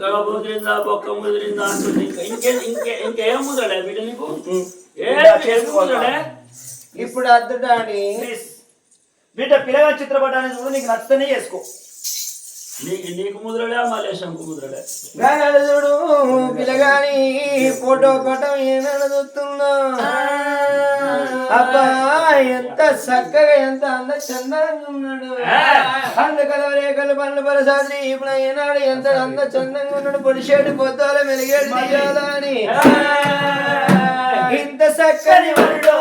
తల ముదిరిందా బొక్క ముదిరిందా అంటుంది. ఇంకా ఇంకే ఇంకే ముదలే బిడ్డ నీకు? ఇప్పుడు అద్దు డాడీ ప్లీజ్. బిడ్డ పిల్లగా చిత్రపటాన్ని చూడు నీకు నచ్చితేనే చేసుకో. నీకు నీకు ముదలడే మలేశంకు గానాడు చూడు పిల్లగాని ఫోటో పటం ఏనాడు చూస్తుందో అబ్బా ఎంత చక్కగా ఎంత అంద చందంగా ఉన్నాడు. అందుకల రేఖలు పనులు పరసాది ఇప్పుడు ఏనాడు ఎంత అంద చందంగా ఉన్నాడు. పొడిషేడు పొద్దాల మెలిగేడు తీయాలా అని ఇంత చక్కని వరుడో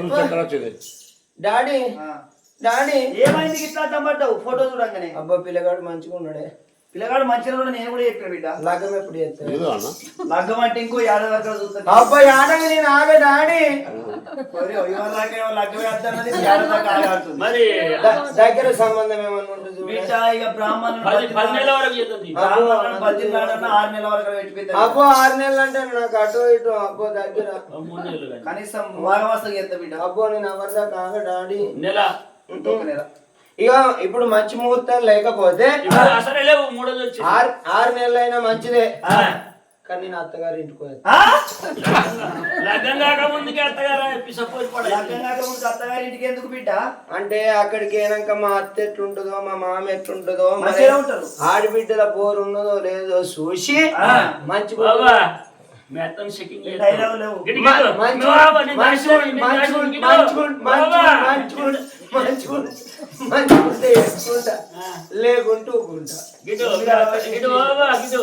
చక్కెర వచ్చింది డాడీ డాడీ. ఏమైంది? అడ్డం పడ్డావు? ఫోటో చూడంగానే. అబ్బా పిల్లగాడు మంచిగా ఉన్నాడే. పిల్లగాడు మంచిగా కూడా నేను కూడా చెప్పిన బిడ్డ. లగ్గం ఎప్పుడు ఏదో అన్న. లగ్గం అంటే ఇంకో ఏడాది వరకు చూస్తాను. అబ్బా ఆడంగా నేను ఆగ డాడీ దాకా. మరి దగ్గర సంబంధం ఏమన్నా. బిడ్డ ఇక బ్రాహ్మణులు పది నెలల వరకు ఆరు నెలల వరకు పెట్టిపోతారు అబ్బో ఆరు నెలలు అంటే నాకు అటు ఇటు అబ్బో దగ్గర. కనీసం వాగవస్తకి ఎంత బిడ్డ. అబ్బో నేను ఎవరిదాకా డాడీ నెల. ఇంకొక నెల. ఇక ఇప్పుడు మంచి ముహూర్తాలు లేకపోతే అసలే లేవు వచ్చి ఆరు ఆరు నెలలు అయినా మంచిదే. ఆ? కానీ నేను అత్తగారి ఇంటికి పోయాను ఆ? లగ్గం కాక ముందుకే అత్తగారా లగ్గం ఇంటికి ఎందుకు బిడ్డ? అంటే అక్కడికి అయినాక మా అత్త ఎట్లుంటుందో మా మామ ఎట్లుంటుందో మరి మంచిగా ఉంటారు. ఆడబిడ్డల పోరు ఉన్నదో లేదో చూసి ఆ. మంచి బాబా మీ అత్తని చెకింగ్ డైలాగ్ లేవు. మంచిగుంటే వేసుకుంటా లేకుంటూ ఊకుంటా గిడు గిడు బాబా గిడు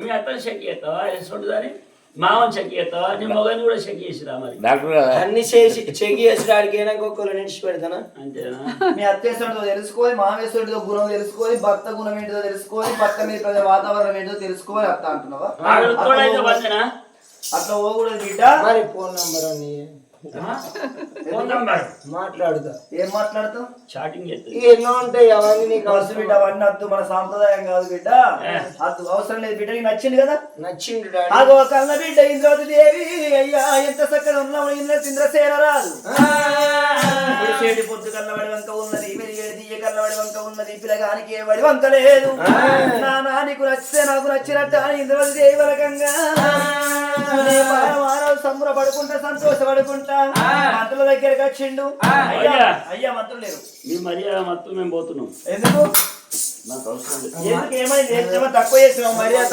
మీ అత్తని చెక్ చేస్తావా? మామని చెక్ చేస్తావా? నీ మొగని కూడా చెక్ చేసిరా మరి? డాక్టర్ అన్ని చేసి చెగి వేసడానికి అయినాక ఒక్కరు నిడిచి పెడతానా? అంతేనా? మీ అత్తేసుడితో తెలుసుకోవాలి మామేశ్వరుడితో గుణం తెలుసుకోవాలి భర్త గుణం ఏంటో తెలుసుకోవాలి భర్త మీద వాతావరణం ఏంటో తెలుసుకోవాలి అత్త అంటున్నావా? అట్లా పోకూడదు. బిడ్డ. మరి ఫోన్ నంబర్ అని మాట్లాడుతా ఏం మాట్లాడతావు? చాటింగ్ చేస్తుంది ఎన్నో ఉంటాయి అవన్నీ నీకు బస్సు అవసరం. బిడ్డ అవన్నీ వద్దు మన సాంప్రదాయం కాదు బిడ్డ. అద్దు అవసరం లేదు బిడ్డ నీకు నచ్చింది కదా? డాడీ. అగో కన్న బిడ్డ ఇంద్రవతి దేవి. అయ్యా ఎంత చక్కగా ఉన్నావు ఇంద్ర ఇంద్రసేన రాదు పొద్దు కన్నబడి వంక ఉన్నది. ఏ వడి వంక లేదు. నానా నీకు నచ్చితే నాకు నచ్చినట్టు అని ఇంద్రవతి మానవ సంబరపడుకుంటా సంతోషపడుకుంటా. మంత్రుల దగ్గరికి వచ్చిండు. అయ్యా అయ్యా. మంత్రులు లేరు. మీ మర్యాద మొత్తం మేము పోతున్నాం. ఎందుకు? ఏమైంది? ఏమో తక్కువ చేసినావు మర్యాద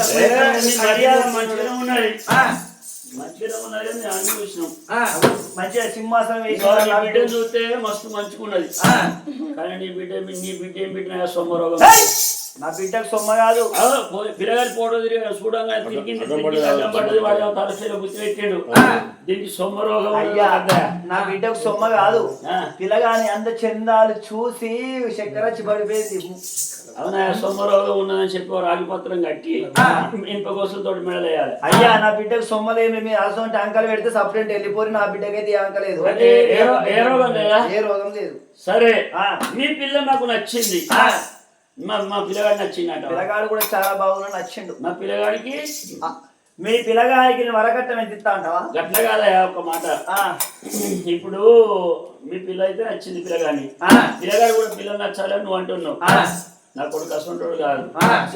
మర్యాద మంచిగానే ఉన్నది. మంచిగానే ఉన్నది అని అన్ని చూసినాం. మంచిగా సింహాసనం వేసి బిడ్డను చూస్తే మస్తు మంచుకున్నది కానీ నీ బిడ్డ నీ బిడ్డ ఏం బిడ్డ సొమ్మరోగం ఏయ్! నా బిడ్డకు సొమ్మ కాదు. ఆ, పో- పిల్లగాలి ఫోటో తిరిగి చూడంగా తిరిగింది వాడు తలసేలో గుర్తు పెట్టాడు. దీనికి సొమ్మరోగం అయ్యా ఉన్నది. నా బిడ్డకు సొమ్మ కాదు. ఆ. పిల్లగాని అంత చందాలు చూసి చక్కెర పడిపోయింది. అవునా సొమ్మరోగం ఉన్నదని చెప్పి రాగిపత్రం కట్టి ఇనుప కోసం తోటి మెడలేయాలి. అయ్యా నా బిడ్డకు సొమ్మలేమి మీ అసలు అంకలు పెడితే సపరేట్ వెళ్ళిపోయి నా బిడ్డకైతే ఏ అంక లేదు. అంటే ఏ రోగం లేదా? ఏ రోగం లేదు. సరే ఆ. మీ పిల్ల నాకు నచ్చింది. ఆ. మా మా పిల్లగాడు నచ్చిందట. పిల్లగాడు కూడా చాలా బాగున్నాడు నచ్చిండు. మా పిల్లగాడికి మీ పిల్లగాడికి వరకట్టం ఎంత ఇస్తా అంటావా? గట్ల కాదయా ఒక మాట. ఆ, ఇప్పుడు మీ పిల్ల అయితే నచ్చింది పిల్లగాని ఆ, పిల్లగాడు కూడా పిల్లలు నచ్చాలని నువ్వు అంటున్నావు. నా కొడుకు అసంటోడు కాదు.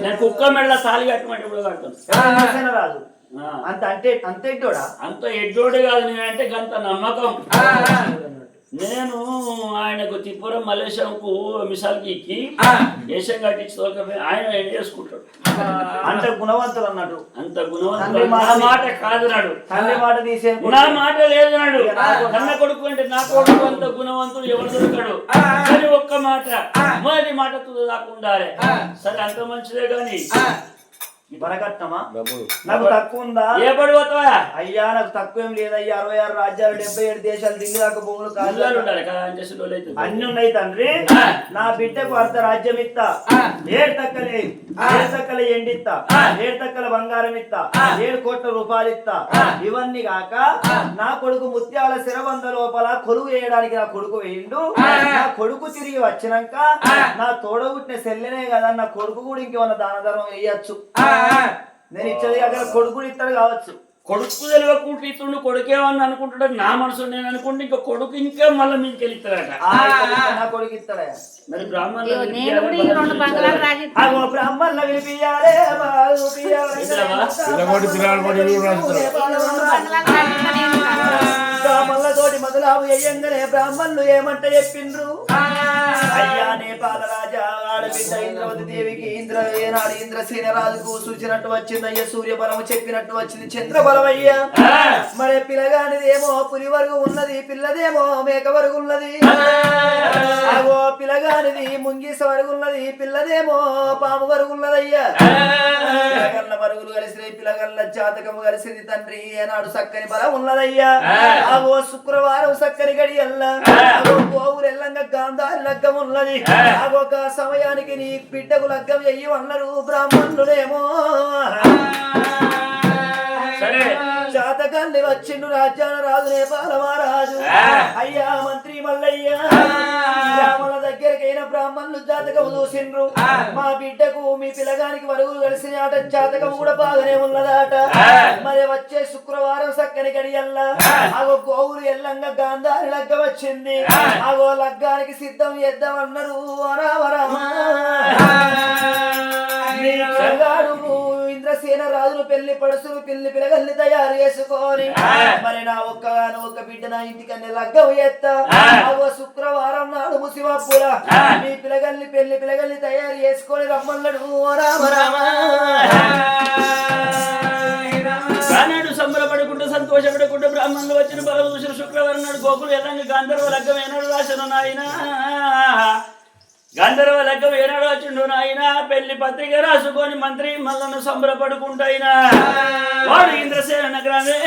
నేను కుక్క మెడల తాలి కట్టమంటే కూడా కడతాను. రాదు. అంత అంటే అంత ఎట్టోడా అంత ఎడ్డోడు కాదు నేనంటే గంత నమ్మకం. నేను ఆయనకు తిప్పురం మలేషియంకు మిసాల్కి ఎక్కి ఆ. దేశం కట్టించి ఆయన ఏం చేసుకుంటాడు? అంటే గుణవంతులు అన్నట్టు అంత మాట నా మాట కాదు నాడు తండ్రి మాట తీసే నా మాట లేదు నాడు కన్న కొడుకు అంటే నా కొడుకు అంత గుణవంతుడు ఎవరు దొరకడు? కానీ ఒక్క మాట. మొదటి మాట తుద దాకుండా సరే అంత మంచిదే గాని వరకట్నమా నాకు తక్కువ ఉందా ఏ పడిపోతావా అయ్యా నాకు తక్కువ ఏం లేదయ్యా అరవై ఆరు రాజ్యాలు డెబ్బై ఏడు దేశాలు ఢిల్లీ దాకా భూములు కాదు. అన్ని ఉన్నాయి తండ్రి. నా బిడ్డకు అర్ధ రాజ్యం ఇత్తా ఆ. ఏడు తక్కలే. ఏడు తక్కల ఎండిత్తా ఏడు తక్కల బంగారం ఇత్తా ఏడు కోట్ల రూపాయలు ఇత్తా ఇవన్నీ కాక నా కొడుకు ముత్యాల శిరబంద లోపల కొలువు వేయడానికి నా కొడుకు వేయిండు. నా కొడుకు తిరిగి వచ్చినాక నా తోడబుట్టిన సెల్లెనే కదా నా కొడుకు కూడా ఇంకేమన్నా దాన ధర్మం వేయచ్చు. నేను ఇచ్చేది అక్కడ కొడుకు కూడా ఇస్తాడు కావచ్చు. కొడుకు తెలియకుండా ఇస్తుండు కొడుకేమని అనుకుంటాడు నా మనసు నేను అనుకుంటే ఇంకా కొడుకు ఇంకా మళ్ళీ మీకు వెళ్తాడట ఆ, ఇస్తాడు, నా కొడుకు ఇస్తాడయ్యా మరి బ్రాహ్మణులు మొదలావు అయ్యంగానే బ్రాహ్మణులు ఏమంట చెప్పిండ్రు? అయ్యా నేపాల రాజా ఆడబిడ్డ ఇంద్రవతి ఇంద్ర ఏనాడు ఇంద్రసేన రాజుకు సూచినట్టు వచ్చింది? అయ్యా సూర్య బలము చెప్పినట్టు వచ్చింది. చంద్ర బలం అయ్యా మరి పిల్లగానిదేమో పులి వరకు ఉన్నది పిల్లదేమో మేక వరకు ఉన్నది అగో పిల్లగానిది ముంగీస వరకు ఉన్నది పిల్లదేమో పాము వరకు ఉన్నదయ్యా పిల్లగల్ల వరుగులు కలిసి పిల్లగల్ల జాతకము కలిసింది తండ్రి. ఏనాడు సక్కని బలం ఉన్నదయ్యా. అగో శుక్రవారం సక్కని గడియల్లా. అగో గోవులు ఎల్లంగా గాంధారి లగ్గం ఉన్నది అగో ఒక సమయానికి నీ బిడ్డకు లగ్గం చెయ్యి అన్నారు బ్రాహ్మణులేమో. సరే. జాతకాన్ని వచ్చిండు రాజ్యాన రాజు నేపాల మహారాజు. అయ్యా మంత్రి మల్లయ్య. బ్రాహ్మణుల దగ్గరికైన బ్రాహ్మణులు జాతకం చూసిండ్రు. మా బిడ్డకు మీ పిల్లగానికి వరుగులు కలిసిన ఆట జాతకం కూడా బాగానే ఉన్నదాట. మరి వచ్చే శుక్రవారం సక్కని గడియల్లా. అగో గోవులు ఎల్లంగా గాంధారి లగ్గ వచ్చింది. అగో లగ్గానికి సిద్ధం చేద్దామన్నారు. రామరామా సంగాడు ఇంద్రసేన రాజులు పెళ్ళి పడుసులు పెళ్ళి పిలగల్ని తయారు చేసుకొని మరి నా ఒక్కగాను ఒక్క బిడ్డ నా ఇంటికన్నీ లగ్గం ఎత్తా. శుక్రవారం నాడు ముసివప్పుల మీ పిలగల్ని పెళ్ళి పిలగల్ని తయారు చేసుకొని రమ్మన్నాడు. ఓ రామ రామ. కానాడు సంబరపడుకుంటూ సంతోషపడుకుంటూ బ్రాహ్మణులు వచ్చిన బలం చూసిన శుక్రవారం నాడు గోకులు ఎలాంటి గంధర్వ లగ్గం ఏనాడు రాసిన నాయన? గంధర్వ లగ్గం ఏనాడు వచ్చిండు నాయన పెళ్ళి పత్రిక రాసుకొని మంత్రి మల్లను సంబరపడుకుంటాయినా వాడు ఇంద్రసేన నగరమే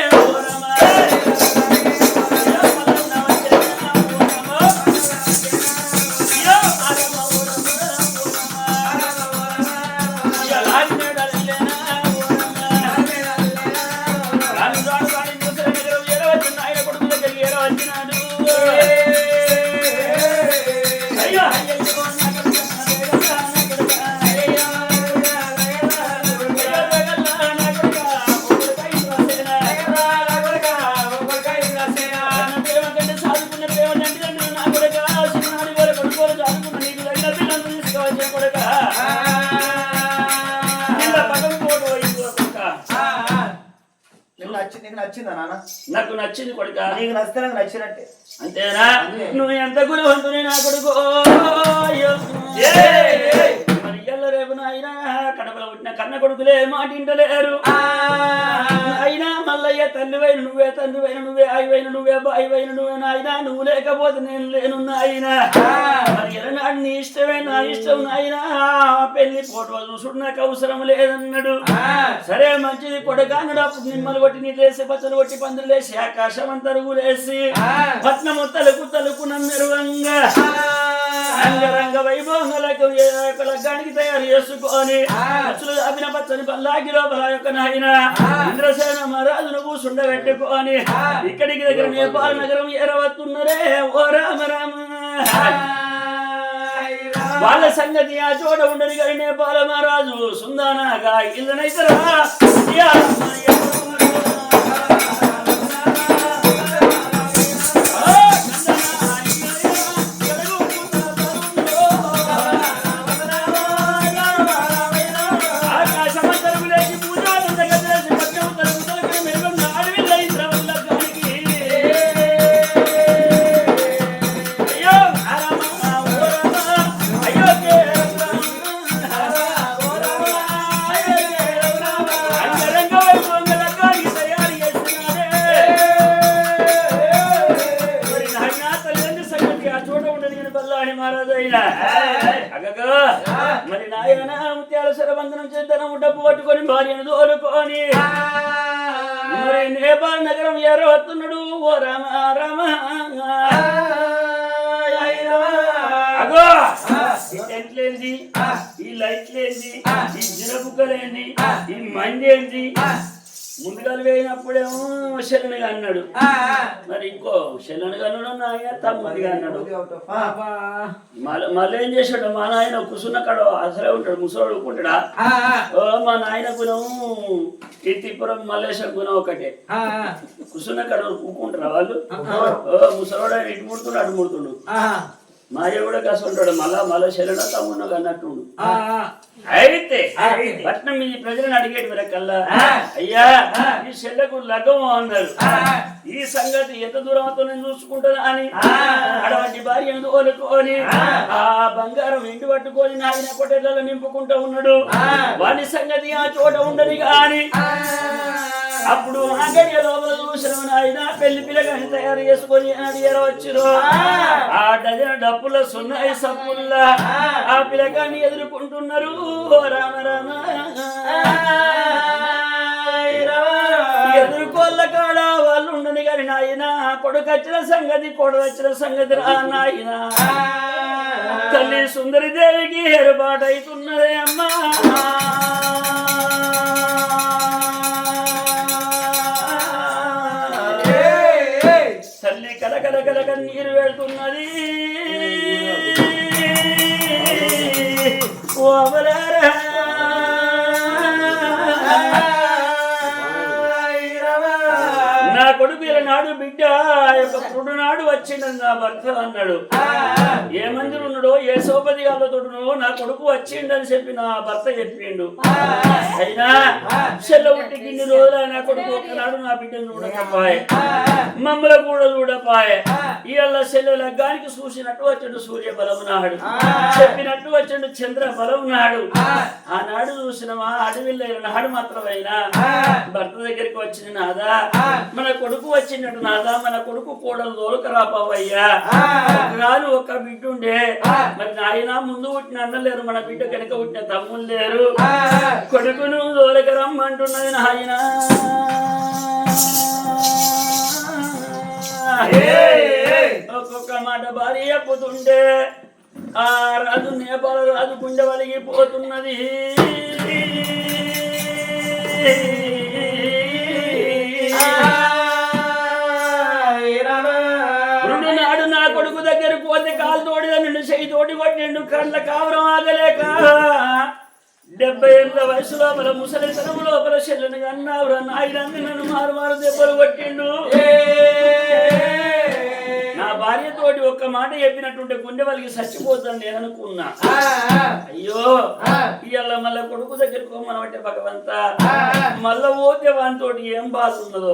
నీకు నచ్చి నీకు నచ్చిందా నాన్న? నాకు నచ్చింది కొడుకా. నీకు నచ్చితే నాకు నచ్చినట్టే. అంతేనా? నువ్వు ఎంత గుణవంతుని నా కొడుకు రేపు నాయన కడపలో పుట్టిన కన్న కొడుకులే మాటింటలేరు అయినా మల్లయ్య తల్లివైన నువ్వే తండ్రివైన నువ్వే ఆయివైన నువ్వే బాయివైన నువ్వే నాయన నువ్వు లేకపోతే నేను లేను నాయన. మరి ఎలనాడు నీ ఇష్టమే నా ఇష్టం నాయన. పెళ్ళి ఫోటో చూసుడు నాకు అవసరం లేదన్నాడు. సరే మంచిది కొడగానుడు అప్పుడు నిమ్మలు కొట్టి నీళ్ళు వేసి పచ్చలు కొట్టి పందులు వేసి ఆకాశం అంతా రుగులేసి పట్నము తలుపు తలుపు నన్నెరువంగా అంగరంగ వైభవంగలకు లగ్గానికి తయారు చేసుకొని అచ్చులు అభిన పచ్చని పల్లాకి లోపల యొక్క నాయన ఇంద్రసేన మహారాజును కూసుండబెట్టుకొని ఇక్కడికి దగ్గర నేపాల్ నగరం ఎరవత్తున్నరే ఓ రామ రామ. వాళ్ళ సంగతి ఆ చోట ఉండని కానీ నేపాల మహారాజు సుందానాగా ఇల్లనైతరా? యా. బల్లాడి మహారాజు అయినా మరి నాయన ముత్యాల సరబంధనం చేద్దనము డబ్బు పట్టుకొని భార్యను తోలుకొని. మరి నేపాల్ నగరం ఎరవత్తున్నాడు ఓ రామ రామ. అగో. ఈ టెంట్లేంది ఈ లైట్లేంది ఈ జిరబుక్కలేంది ఈ మంది ఏంది ముందుగా వేయినప్పుడేమో శరణుగా అన్నాడు. మరి ఇంకో శరణుగా అన్నాడు నాయ తమ్ముడిగా అన్నాడు. మళ్ళీ ఏం చేశాడు? మా నాయన కుసున్న కాడ అసలే ఉంటాడు ముసలోడు ఊరుకుంటాడా ఓ మా నాయన గుణం కీర్తిపురం మల్లేశ్వరం గుణం ఒకటే. కుసున్న కాడ ఊరుకుంటారా వాళ్ళు? ఓ ముసలోడు ఆయన ఇటు ముడుతుండు అటు ముడుతుండు. మా అయ్య కూడా కాసి ఉంటాడు. మళ్ళా మళ్ళా శరణ తమ్ముడు అన్నట్టుండు. అయితే పట్నం ఈ ప్రజలను అడిగేటి వరకల్లా అయ్యా ఈ చెల్లకు లగ్గం అన్నారు. ఈ సంగతి ఎంత దూరం అవుతుందో నేను చూసుకుంటాను అని. అటువంటి భార్యను తోలుకొని ఆ. బంగారం ఇంటి పట్టుకొని నాయన కొట్టెలలో నింపుకుంటూ ఉన్నాడు. వాడి సంగతి ఆ చోట ఉండదు కానీ అప్పుడు అంగడి లోపల చూసిన నాయన పెళ్ళి పిల్లగాని తయారు చేసుకొని అడిగారు ఆ. డజన్ డప్పుల సున్నాయి సప్పుల్లా ఆ. పిల్లగాన్ని ఎదుర్కొంటున్నారు. రామ రామ. ఎదుర్కోళ్ళ కాడ వాళ్ళు ఉండని కానీ నాయన కొడుకు వచ్చిన సంగతి కొడుకు వచ్చిన సంగతి రా నాయన. తల్లి సుందరి దేవికి ఏర్పాటు అవుతున్నదే అమ్మా. కలకలక నీరు వెళ్తున్నది ఓ అమలారా. నాడు బిడ్డ యొక్క పురుడు నాడు వచ్చిండని నా భర్త అన్నాడు ఏ మందిలో ఉన్నాడో ఏ సోపతి తోడునో నా కొడుకు వచ్చిండని చెప్పి నా భర్త చెప్పిండు. అయినా సెలవుంటికి ఇన్ని రోజులు నా కొడుకు ఒక్కనాడు నా బిడ్డను చూడకపోయే. మమ్మల కూడా చూడపాయే ఇవాళ సెలవు లగ్గానికి చూసినట్టు వచ్చాడు సూర్య బలం నాడు చెప్పినట్టు వచ్చాడు చంద్ర బలం నాడు ఆనాడు చూసినవా అడవిలో నాడు మాత్రమైనా? భర్త దగ్గరికి వచ్చిన నాదా? మన కొడుకు వచ్చినట్టు నాదా? మన కొడుకు కోడలు దోలకరాపవయ్యా రాను ఒక బిడ్డ ఉండే మరి నాయన ముందు పుట్టిన అన్న లేరు మన బిడ్డ కనుక పుట్టిన తమ్ముళ్ళు లేరు. కొడుకును దోలక రమ్మంటున్నది నాయన. ఒక్కొక్క మాట భారీ చెప్పుతుంటే ఆ రాజు నేపాల రాజు గుండె వలిగిపోతున్నది. నాడు నా కొడుకు దగ్గర పోతే కాలు తోడిదని నిన్ను చేయి తోడి కొట్టిండు. కళ్ళ కావరం ఆగలేక డెబ్బై ఏళ్ళ వయసు లోపల ముసలితనం లోపల చెల్లెని అన్నావురా నాయనంది నన్ను మారు మారు దెబ్బలు కొట్టిండు. నా భార్యతోటి ఒక్క మాట చెప్పినట్టుంటే గుండె వాళ్ళకి చచ్చిపోతాను నేను అనుకున్నా అయ్యో ఇవాళ మళ్ళా కొడుకు దగ్గరకు మనం అంటే భగవంతా మళ్ళా పోతే వానితోటి ఏం బాధ ఉన్నదో.